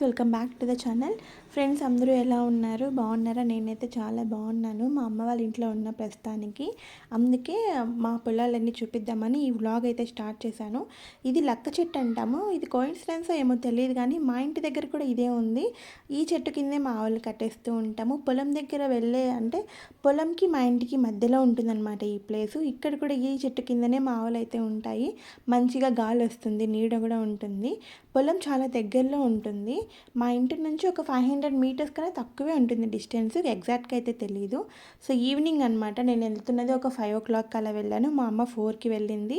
Guys welcome back to the channel friends అందరూ ఎలా ఉన్నారు? బాగున్నారా? నేనైతే చాలా బాగున్నాను. మా అమ్మ వాళ్ళ ఇంట్లో ఉన్న ప్రస్తుతానికి. అందుకే మా పొలాలన్నీ చూపిద్దామని ఈ వ్లాగ్ అయితే స్టార్ట్ చేశాను. ఇది లక్క చెట్టు అంటాము. ఇది కోయిన్సిడెన్స్ ఏమో తెలియదు కానీ మా ఇంటి దగ్గర కూడా ఇదే ఉంది. ఈ చెట్టు కిందే మా ఆవులు కట్టేస్తూ ఉంటాము. పొలం దగ్గర వెళ్ళే అంటే పొలంకి మా ఇంటికి మధ్యలో ఉంటుందన్నమాట ఈ ప్లేసు ఇక్కడ కూడా ఈ చెట్టు కిందనే మా ఆవులు అయితే ఉంటాయి. మంచిగా గాలి వస్తుంది నీడ కూడా ఉంటుంది. పొలం చాలా దగ్గరలో ఉంటుంది. మా ఇంటి నుంచి ఒక ఫైవ్ హండ్రెడ్ మీటర్స్ కన్నా తక్కువే ఉంటుంది డిస్టెన్స్ ఎగ్జాక్ట్గా అయితే తెలియదు సో ఈవినింగ్ అనమాట నేను వెళ్తున్నది ఒక ఫైవ్ ఓ క్లాక్ అలా వెళ్ళాను. మా అమ్మ ఫోర్కి వెళ్ళింది.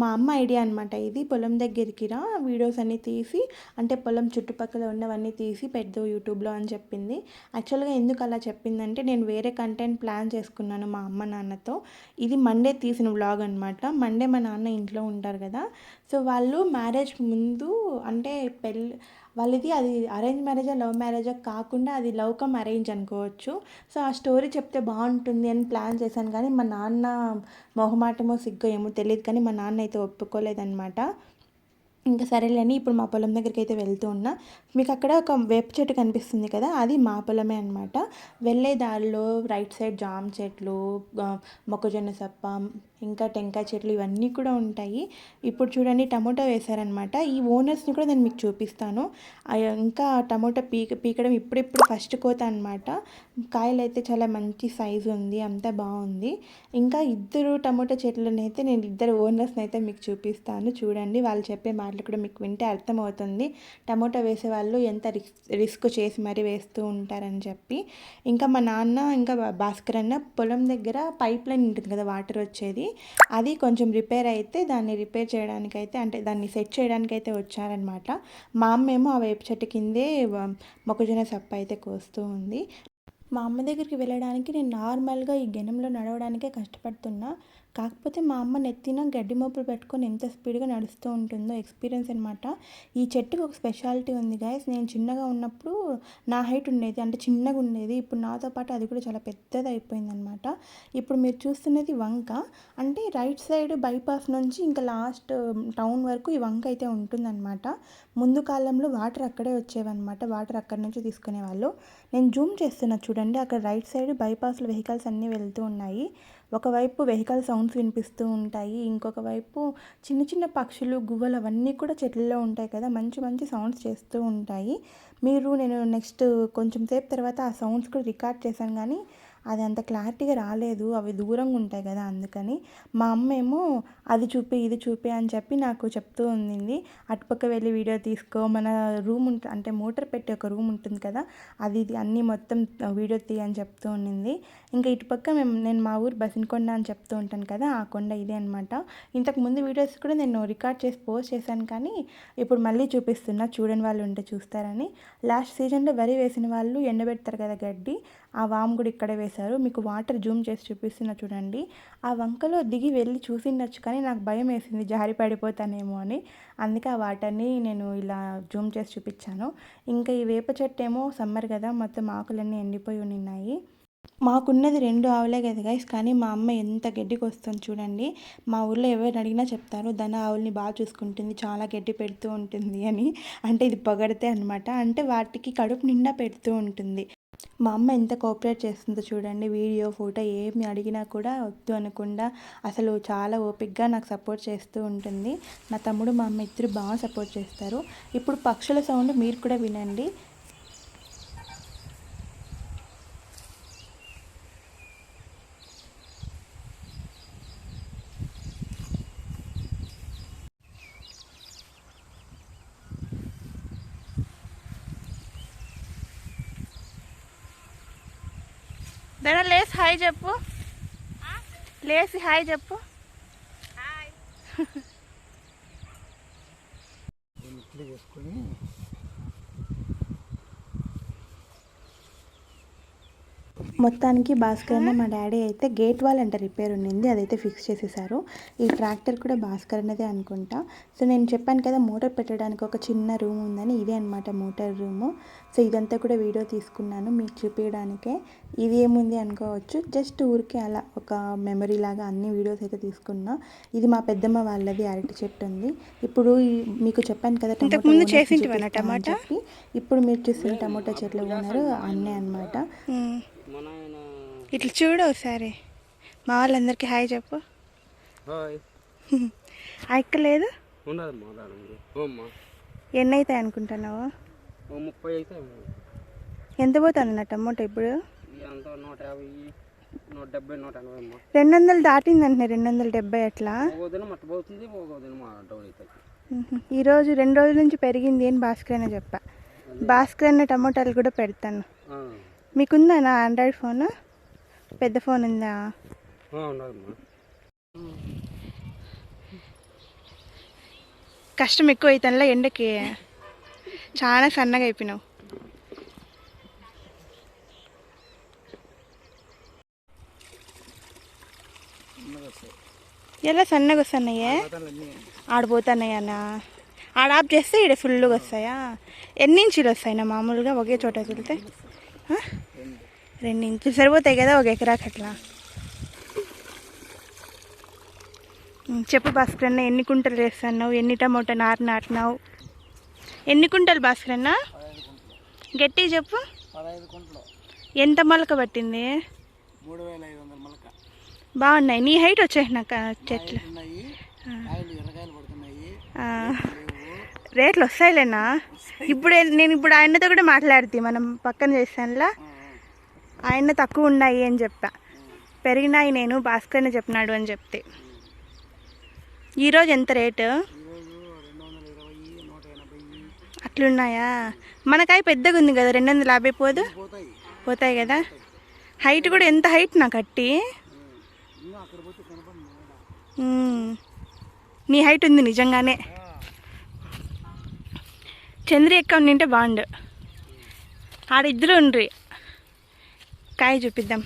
మా అమ్మ ఐడియా అనమాట ఇది. పొలం దగ్గరికి రా. వీడియోస్ అన్నీ తీసి అంటే పొలం చుట్టుపక్కల ఉన్నవన్నీ తీసి పెద్ద యూట్యూబ్లో అని చెప్పింది. యాక్చువల్గా ఎందుకు అలా చెప్పిందంటే నేను వేరే కంటెంట్ ప్లాన్ చేసుకున్నాను మా అమ్మ నాన్నతో. ఇది మండే తీసిన వ్లాగ్ అనమాట మండే మా నాన్న ఇంట్లో ఉంటారు కదా. సో వాళ్ళు మ్యారేజ్ ముందు అంటే పెళ్ళి వాళ్ళది అది అరేంజ్ మ్యారేజా లవ్ మ్యారేజా కాకుండా అది లవ్ కమ్ అరేంజ్ అనుకోవచ్చు. సో ఆ స్టోరీ చెప్తే బాగుంటుంది అని ప్లాన్ చేశాను కానీ మా నాన్న మొహమాటమో సిగ్గో ఏమో తెలియదు కానీ మా నాన్న అయితే ఒప్పుకోలేదన్నమాట. ఇంకా సరేలేని ఇప్పుడు మా పొలం దగ్గరికి అయితే వెళ్తూ ఉన్నా. మీకు అక్కడ ఒక వేప చెట్టు కనిపిస్తుంది కదా అది మా పొలమే అనమాట వెళ్ళే దారిలో రైట్ సైడ్ జామ చెట్లు మొక్కజొన్న సప్ప ఇంకా టెంకాయ చెట్లు ఇవన్నీ కూడా ఉంటాయి. ఇప్పుడు చూడండి టమోటా వేశారనమాట ఈ ఓనర్స్ని కూడా నేను మీకు చూపిస్తాను. ఇంకా టమోటా పీక పీకడం ఇప్పుడిప్పుడు ఫస్ట్ కోత అనమాట కాయలు అయితే చాలా మంచి సైజు ఉంది అంతా బాగుంది. ఇంకా ఇద్దరు టమోటా చెట్లను అయితే నేను ఇద్దరు ఓనర్స్ని అయితే మీకు చూపిస్తాను. చూడండి వాళ్ళు చెప్పే మాటలు కూడా మీకు వింటే అర్థమవుతుంది. టమోటా వేసే వాళ్ళు ఎంత రిస్క్ రిస్క్ చేసి మరీ వేస్తూ ఉంటారని చెప్పి. ఇంకా మా నాన్న ఇంకా భా- భాస్కర్ అన్న పొలం దగ్గర పైప్ లైన్ ఉంటుంది కదా వాటర్ వచ్చేది. అది కొంచెం రిపేర్ అయితే దాన్ని రిపేర్ చేయడానికి అయితే అంటే దాన్ని సెట్ చేయడానికైతే వచ్చారనమాట మా అమ్మ ఏమో ఆ వేప చెట్టు కిందే మొక్కజొన్న సప్ప అయితే కోస్తూ ఉంది. మా అమ్మ దగ్గరికి వెళ్ళడానికి నేను నార్మల్గా ఈ గెనంలో నడవడానికే కష్టపడుతున్నా. కాకపోతే మా అమ్మ నెత్తిన గడ్డి మోపులు పెట్టుకొని ఎంత స్పీడ్గా నడుస్తూ ఉంటుందో ఎక్స్పీరియన్స్ అనమాట ఈ చెట్టుకి ఒక స్పెషాలిటీ ఉంది గాయస్. నేను చిన్నగా ఉన్నప్పుడు నా హైట్ ఉండేది అంటే చిన్నగా ఉండేది. ఇప్పుడు నాతో పాటు అది కూడా చాలా పెద్దది అయిపోయిందనమాట ఇప్పుడు మీరు చూస్తున్నది వంక. అంటే రైట్ సైడ్ బైపాస్ నుంచి ఇంకా లాస్ట్ టౌన్ వరకు ఈ వంక అయితే ఉంటుందన్నమాట. ముందు కాలంలో వాటర్ అక్కడే వచ్చేవన్నమాట. వాటర్ అక్కడి నుంచి తీసుకునేవాళ్ళు. నేను జూమ్ చేస్తున్నా చూడండి. అక్కడ రైట్ సైడ్ బైపాస్లో వెహికల్స్ అన్నీ వెళ్తూ ఉన్నాయి. ఒకవైపు వెహికల్ సౌండ్స్ వినిపిస్తూ ఉంటాయి ఇంకొక వైపు చిన్న చిన్న పక్షులు గువ్వలు అవన్నీ కూడా చెట్లలో ఉంటాయి కదా మంచి మంచి సౌండ్స్ చేస్తూ ఉంటాయి. మీరు నేను నెక్స్ట్ కొంచెం సేపు తర్వాత ఆ సౌండ్స్ కూడా రికార్డ్ చేశాను కానీ అది అంత క్లారిటీగా రాలేదు. అవి దూరంగా ఉంటాయి కదా అందుకని. మా అమ్మ ఏమో అది చూపి ఇది చూపి అని చెప్పి నాకు చెప్తూ ఉండింది. అటుపక్క వెళ్ళి వీడియో తీసుకో మన రూమ్ ఉంట అంటే మోటార్ పెట్టి ఒక రూమ్ ఉంటుంది కదా అది ఇది అన్నీ మొత్తం వీడియో తీయ అని చెప్తూ ఉండింది. ఇంకా ఇటుపక్క మేము నేను మా ఊరు బసినకొండ అని చెప్తూ ఉంటాను కదా ఆ కొండ ఇదే అనమాట ఇంతకు ముందు వీడియోస్ కూడా నేను రికార్డ్ చేసి పోస్ట్ చేశాను కానీ ఇప్పుడు మళ్ళీ చూపిస్తున్నా. చూడని వాళ్ళు ఉంటే చూస్తారని. లాస్ట్ సీజన్లో వరి వేసిన వాళ్ళు ఎండబెడతారు కదా గడ్డి ఆ వామ్ కూడా ఇక్కడే వేశారు. మీకు వాటర్ జూమ్ చేసి చూపిస్తున్నా చూడండి. ఆ వంకలో దిగి వెళ్ళి చూసిండొచ్చు కానీ నాకు భయం వేసింది. జారి పడిపోతానేమో అని. అందుకే ఆ వాటర్ని నేను ఇలా జూమ్ చేసి చూపించాను. ఇంకా ఈ వేప చెట్టు ఏమో సమ్మర్ కదా మొత్తం ఆకులన్నీ ఎండిపోయి ఉన్నాయి. మాకున్నది రెండు ఆవులే కదా గైస్ కానీ మా అమ్మ ఎంత గడ్డికి వస్తుంది చూడండి. మా ఊర్లో ఎవరిని అడిగినా చెప్తారు దాని ఆవుల్ని బాగా చూసుకుంటుంది చాలా గడ్డి పెడుతూ ఉంటుంది అని. అంటే ఇది పొగడితే అనమాట అంటే వాటికి కడుపు నిండా పెడుతూ ఉంటుంది. మా అమ్మ ఎంత కోఆపరేట్ చేస్తుందో చూడండి. వీడియో ఫోటో ఏమి అడిగినా కూడా వద్దు అనకుండా అసలు చాలా ఓపిక్గా నాకు సపోర్ట్ చేస్తూ ఉంటుంది. నా తమ్ముడు మా అమ్మ ఇద్దరు బాగా సపోర్ట్ చేస్తారు. ఇప్పుడు పక్షుల సౌండ్ మీరు కూడా వినండి. దడ లేసి హాయ్ చెప్పు. లేసి హాయ్ చెప్పు. చేసుకొని మొత్తానికి భాస్కర్ అన్న మా డాడీ అయితే గేట్ వాల్ అంటే రిపేర్ ఉండింది అదైతే ఫిక్స్ చేసేసారు. ఈ ట్రాక్టర్ కూడా భాస్కర్ అన్నదే అనుకుంటా. సో నేను చెప్పాను కదా మోటార్ పెట్టడానికి ఒక చిన్న రూమ్ ఉందని ఇదే అనమాట మోటార్ రూము. సో ఇదంతా కూడా వీడియో తీసుకున్నాను మీకు చూపించడానికే. ఇది ఏముంది అనుకోవచ్చు జస్ట్ ఊరికే అలా ఒక మెమరీ లాగా అన్ని వీడియోస్ అయితే తీసుకున్నా. ఇది మా పెద్దమ్మ వాళ్ళది అరటి చెట్టు ఉంది. ఇప్పుడు మీకు చెప్పాను కదా టమాటా అని? చెప్పి. ఇప్పుడు మీరు చూసిన టమాటా చెట్లు ఉన్నారు అన్నే అనమాట. ఇట్లా చూడు ఒకసారి. మా వాళ్ళందరికీ హాయ్ చెప్పు. ఎక్కలేదు ఎన్ని అవుతాయి అనుకుంటున్నావు? ఓ ముప్పై అయితే ఎంత పోతుంది నా టమోటా ఇప్పుడు? రెండు వందలు దాటింది అంటున్నా రెండు వందల డెబ్బై అట్లా. ఈరోజు రెండు రోజుల నుంచి పెరిగింది అని భాస్కర్ అన్న చెప్పా. భాస్కర్ అన్న టమోటాలు కూడా పెడతాను. మీకుందా నా ఆండ్రాయిడ్ ఫోన్ పెద్ద ఫోన్ ఉందా? కష్టం ఎక్కువ అవుతానులా ఎండకి. చాలా సన్నగా అయిపోయినావు. ఎలా సన్నగా వస్తున్నాయే? ఆడిపోతున్నాయన్నా ఆడ ఆఫ్ చేస్తే ఇక్కడ ఫుల్గా వస్తాయా? ఎన్ని ఇంచులు వస్తాయి నా మామూలుగా? ఒకే చోట వెళ్తే? రెండు ఇంచులు సరిపోతాయి కదా ఒక ఎకరాకి అట్లా. చెప్పు భాస్కర్ అన్న ఎన్ని కుంటలు వేస్తున్నావు? ఎన్ని టమోటా నారు నాటినావు? ఎన్ని కుంటలు భాస్కర్ అన్న? గట్టి చెప్పు. ఎంత మొలక పట్టింది? బాగున్నాయి. నీ హైట్ వచ్చాయి నాకు చెట్లు రేట్లు వస్తాయిలేనా? ఇప్పుడు నేను ఇప్పుడు ఆయనతో కూడా మాట్లాడితే మనం పక్కన చేస్తానులా ఆయన తక్కువ ఉన్నాయి అని చెప్పా పెరిగినాయి నేను భాస్కర్ని చెప్పినాడు అని చెప్తే. ఈరోజు ఎంత రేటు? అట్లున్నాయా? మనకాయ పెద్దగా ఉంది కదా రెండు వందల యాభై పోదు? పోతాయి కదా. హైట్ కూడా ఎంత హైట్ నాకు కట్టి. నీ హైట్ ఉంది నిజంగానే. చంద్రి ఎక్క ఉండింటే బాగుండు. ఆడ ఇద్దరు ఉండ్రి. కాయ చూపిద్దాం.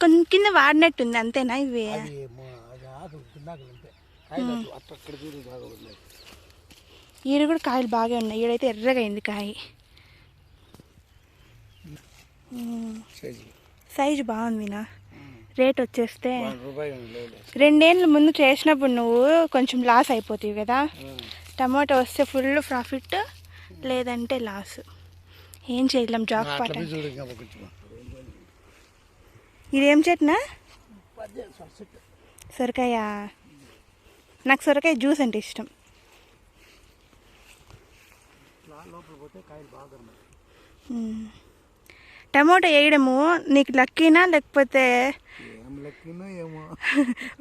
కొంచెం కింద వాడినట్టుంది అంతేనా ఇవి? ఈడ కూడా కాయలు బాగా ఉన్నాయి. ఈడైతే ఎర్రగా అయింది కాయ. సైజు బాగుందినా? రేట్ వచ్చేస్తే రెండేళ్ళ ముందు చేసినప్పుడు నువ్వు కొంచెం లాస్ అయిపోతావు కదా. టమాటో వస్తే ఫుల్ ప్రాఫిట్ లేదంటే లాస్ ఏం చేయలేం జాక్ పాట ఇదేం చెట్నా? సొరకాయ. నాకు సొరకాయ జ్యూస్ అంటే ఇష్టం. లోపల పోతే కాయలు బాగా. టమాటో వేయడము నీకు లక్కీనా లేకపోతే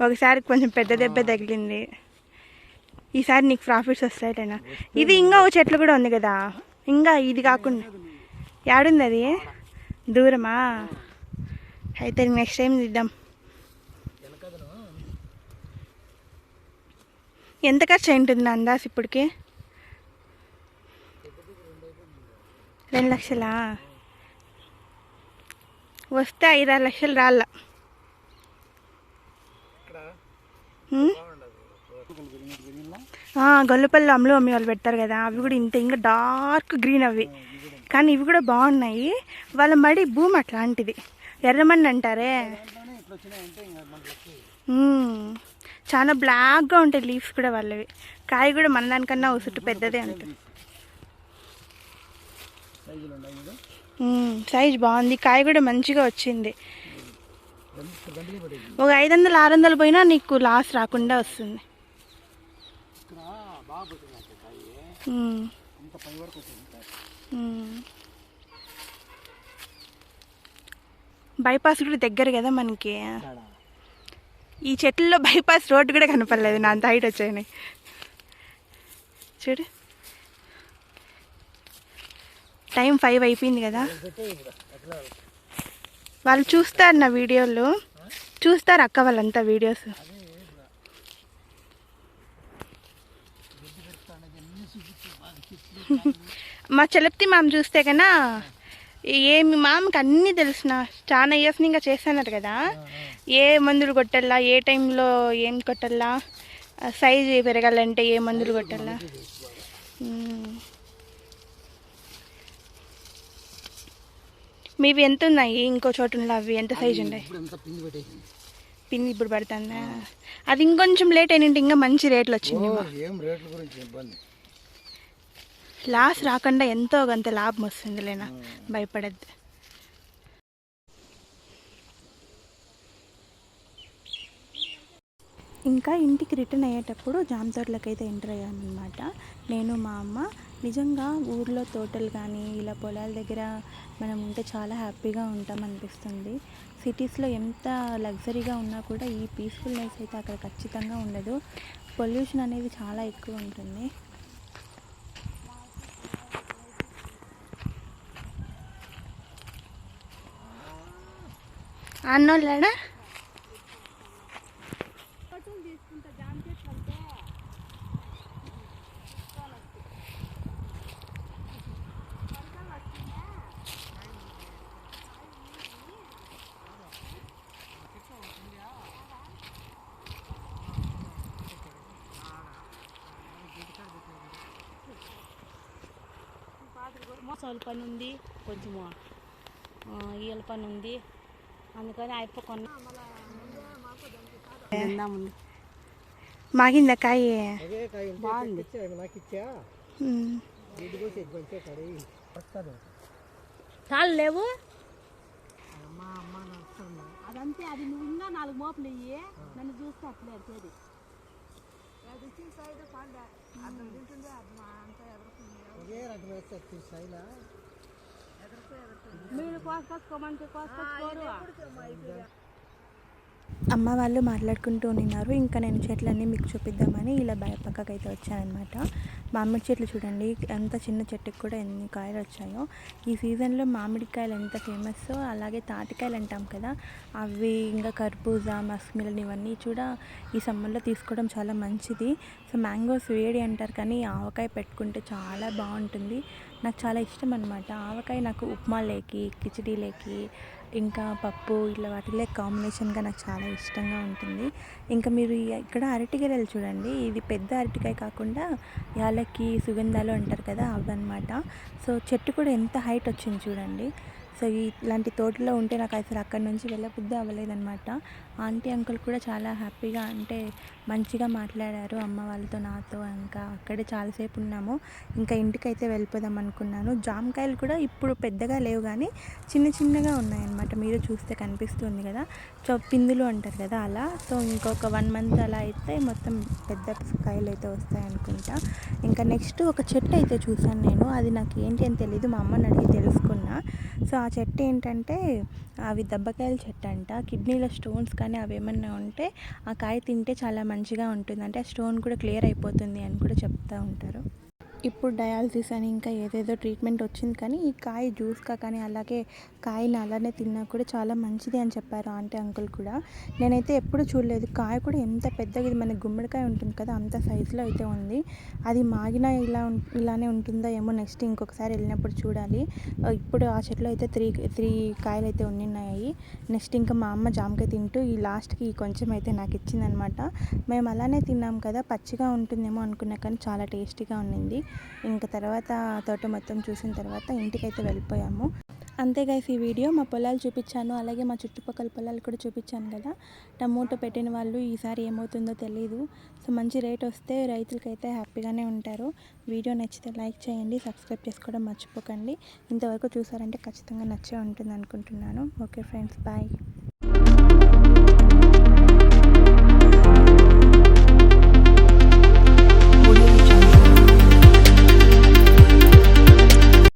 ఒకసారి కొంచెం పెద్ద దెబ్బ తగిలింది. ఈసారి నీకు ప్రాఫిట్స్ వస్తాయిటేనా? ఇది ఇంకా ఓ చెట్లు కూడా ఉంది కదా. ఇంకా ఇది కాకుండా. యాడుంది అది దూరమా? అయితే నెక్స్ట్ టైం తీద్దాం ఎంత ఖర్చు అయింటుంది నా అందాస్ ఇప్పటికి? రెండు లక్షలా? వస్తే ఐదారు ఆరు లక్షలు రాళ్ళ గొల్లపల్లి అమ్ములు అమ్మి వాళ్ళు పెడతారు కదా అవి కూడా ఇంత ఇంకా డార్క్ గ్రీన్ అవి. కానీ ఇవి కూడా బాగున్నాయి. వాళ్ళ మడి భూమి అట్లాంటిది. ఎర్రమన్ను అంటారే? చాలా బ్లాక్గా ఉంటాయి లీవ్స్ కూడా వాళ్ళవి. కాయ కూడా మన దానికన్నా ఉసుట్టు పెద్దదే ఉంటుంది సైజ్ బాగుంది. కాయ కూడా మంచిగా వచ్చింది. ఒక ఐదు వందలు ఆరు వందలు పోయినా నీకు లాస్ రాకుండా వస్తుంది. బైపాస్ కూడా దగ్గర కదా మనకి. ఈ చెట్లలో బైపాస్ రోడ్డు కూడా కనపడలేదు. నా అంత హైట్ వచ్చాయి చూడు. టైం ఫైవ్ అయిపోయింది కదా. వాళ్ళు చూస్తారు నా వీడియోలు. చూస్తారు అక్క వాళ్ళంతా వీడియోస్. మా చెలప్తి మామ చూస్తే కన్నా ఏమి మామకి అన్నీ తెలిసిన. చాలా ఇయర్స్ ఇంకా చేస్తున్నారు కదా. ఏ మందులు కొట్టాలా ఏ టైంలో ఏం కొట్టాలా సైజు పెరగాలంటే ఏ మందులు కొట్టాలా మ్మ్. మీవి ఎంత ఉన్నాయి ఇంకో చోటు ఉన్నాయి అవి. ఎంత సైజు ఉన్నాయి పిన్ని ఇప్పుడు పడుతుందా? అది ఇంకొంచెం లేట్ అయినంటే ఇంకా మంచి రేట్లు వచ్చింది లాస్ రాకుండా ఎంతో కొంత లాభం వస్తుంది లేనా భయపడద్దు. ఇంకా ఇంటికి రిటర్న్ అయ్యేటప్పుడు జామ అయితే ఎంటర్ అయ్యామన్నమాట నేను మా అమ్మ నిజంగా ఊర్లో తోటలు కానీ ఇలా పొలాల దగ్గర మనం ఉంటే చాలా హ్యాపీగా ఉంటాం అనిపిస్తుంది. సిటీస్లో ఎంత లగ్జరీగా ఉన్నా కూడా ఈ పీస్ఫుల్నెస్ అయితే అక్కడ ఖచ్చితంగా ఉండదు. పొల్యూషన్ అనేది చాలా ఎక్కువ ఉంటుంది. అన్నోళ్ళడా మోసాల పని ఉంది కొంచెము ఆ, ఈల పని ఉంది. అందుకని అయిపో కొన్న. తిందాముంది. మాగిందా కాయ? అదే బాగుంది. తాళ్ళు లేవు? అదంతే అది నువ్వు ఇంకా నాలుగు మోపులు ఇయ్యి నన్ను చూస్తే అట్లే వేస్తే సైలా మీరు కోసుకొచ్చుకోమంటే కోసుకొచ్చుకోరు అమ్మ వాళ్ళు మాట్లాడుకుంటూ ఉన్నారు. ఇంకా నేను చెట్లన్నీ మీకు చూపిద్దామని ఇలా బయ అయితే వచ్చానమాట మామిడి చెట్లు చూడండి ఎంత చిన్న చెట్టుకి కూడా ఎన్ని కాయలు వచ్చాయో. ఈ సీజన్లో మామిడికాయలు ఎంత ఫేమస్ అలాగే తాటికాయలు అంటాం కదా అవి ఇంకా కర్బూజా మస్మిలన్ ఇవన్నీ కూడా ఈ సమ్మర్లో తీసుకోవడం చాలా మంచిది. సో మ్యాంగోస్ వేడి అంటారు కానీ ఆవకాయ పెట్టుకుంటే చాలా బాగుంటుంది. నాకు చాలా ఇష్టం అనమాట ఆవకాయ నాకు ఉప్మా లేకి కిచిడీ లేకి ఇంకా పప్పు ఇట్లా వాటిలో కాంబినేషన్గా నాకు చాలా ఇష్టంగా ఉంటుంది. ఇంకా మీరు ఇక్కడ అరటికాయలు చూడండి. ఇది పెద్ద అరటికాయ కాకుండా యాలకి సుగంధాలు అంటారు కదా అవన్నమాట సో చెట్టు కూడా ఎంత హైట్ వచ్చింది చూడండి. సో ఇలాంటి తోటలో ఉంటే నాకు అసలు అక్కడి నుంచి వెళ్ళబుద్ధి అవ్వలేదన్నమాట. ఆంటీ అంకుల్ కూడా చాలా హ్యాపీగా అంటే మంచిగా మాట్లాడారు అమ్మ వాళ్ళతో నాతో. ఇంకా అక్కడే చాలాసేపు ఉన్నాము. ఇంకా ఇంటికైతే వెళ్ళిపోదాం అనుకున్నాను. జామకాయలు కూడా ఇప్పుడు పెద్దగా లేవు కానీ చిన్న చిన్నగా ఉన్నాయన్నమాట. మీరు చూస్తే కనిపిస్తుంది కదా. సో పిందులు అంటారు కదా అలా. సో ఇంకొక వన్ మంత్ అలా అయితే మొత్తం పెద్ద కాయలు అయితే వస్తాయి అనుకుంటా. ఇంకా నెక్స్ట్ ఒక చెట్టు అయితే చూసాను నేను. అది నాకు ఏంటి అని తెలియదు మా అమ్మని అడిగి తెలుసుకున్నా. సో ఆ చెట్టు ఏంటంటే అవి దెబ్బకాయల చెట్టు అంట కిడ్నీలో స్టోన్స్ కానీ అవి ఏమన్నా ఉంటే ఆ కాయ తింటే చాలా మంచిగా ఉంటుంది అంటే ఆ స్టోన్ కూడా క్లియర్ అయిపోతుంది అని కూడా చెప్తూ ఉంటారు. ఇప్పుడు డయాలసిస్ అని ఇంకా ఏదేదో ట్రీట్మెంట్ వచ్చింది కానీ ఈ కాయ జ్యూస్గా కానీ అలాగే కాయని అలానే తిన్నా కూడా చాలా మంచిది అని చెప్పారు ఆంటీ అంకుల్ కూడా. నేనైతే ఎప్పుడు చూడలేదు. కాయ కూడా ఎంత పెద్దగా ఇది మన గుమ్మడికాయ ఉంటుంది కదా అంత సైజులో అయితే ఉంది. అది మాగిన ఇలా ఇలానే ఉంటుందా ఏమో నెక్స్ట్ ఇంకొకసారి వెళ్ళినప్పుడు చూడాలి. ఇప్పుడు ఆ చెట్లో అయితే త్రీ త్రీ కాయలు అయితే ఉన్నాయి నెక్స్ట్ ఇంకా మా అమ్మ జామకాయ తింటూ ఈ లాస్ట్కి కొంచెం అయితే నాకు ఇచ్చిందనమాట. మేము అలానే తిన్నాం కదా పచ్చిగా ఉంటుందేమో అనుకున్నా కానీ చాలా టేస్టీగా ఉండింది ఇంకా తర్వాత తోట మొత్తం చూసిన తర్వాత ఇంటికైతే వెళ్ళిపోయాము. అంతే గైస్ ఈ వీడియో మా పొలాలు చూపించాను అలాగే మా చుట్టుపక్కల పొలాలు కూడా చూపించాను కదా. టమోటో పెట్టిన వాళ్ళు ఈసారి ఏమవుతుందో తెలియదు సో మంచి రేట్ వస్తే రైతులకైతే హ్యాపీగానే ఉంటారు. వీడియో నచ్చితే లైక్ చేయండి సబ్స్క్రైబ్ చేసుకోవడం మర్చిపోకండి. ఇంతవరకు చూసారంటే ఖచ్చితంగా నచ్చే ఉంటుంది అనుకుంటున్నాను. Okay friends bye.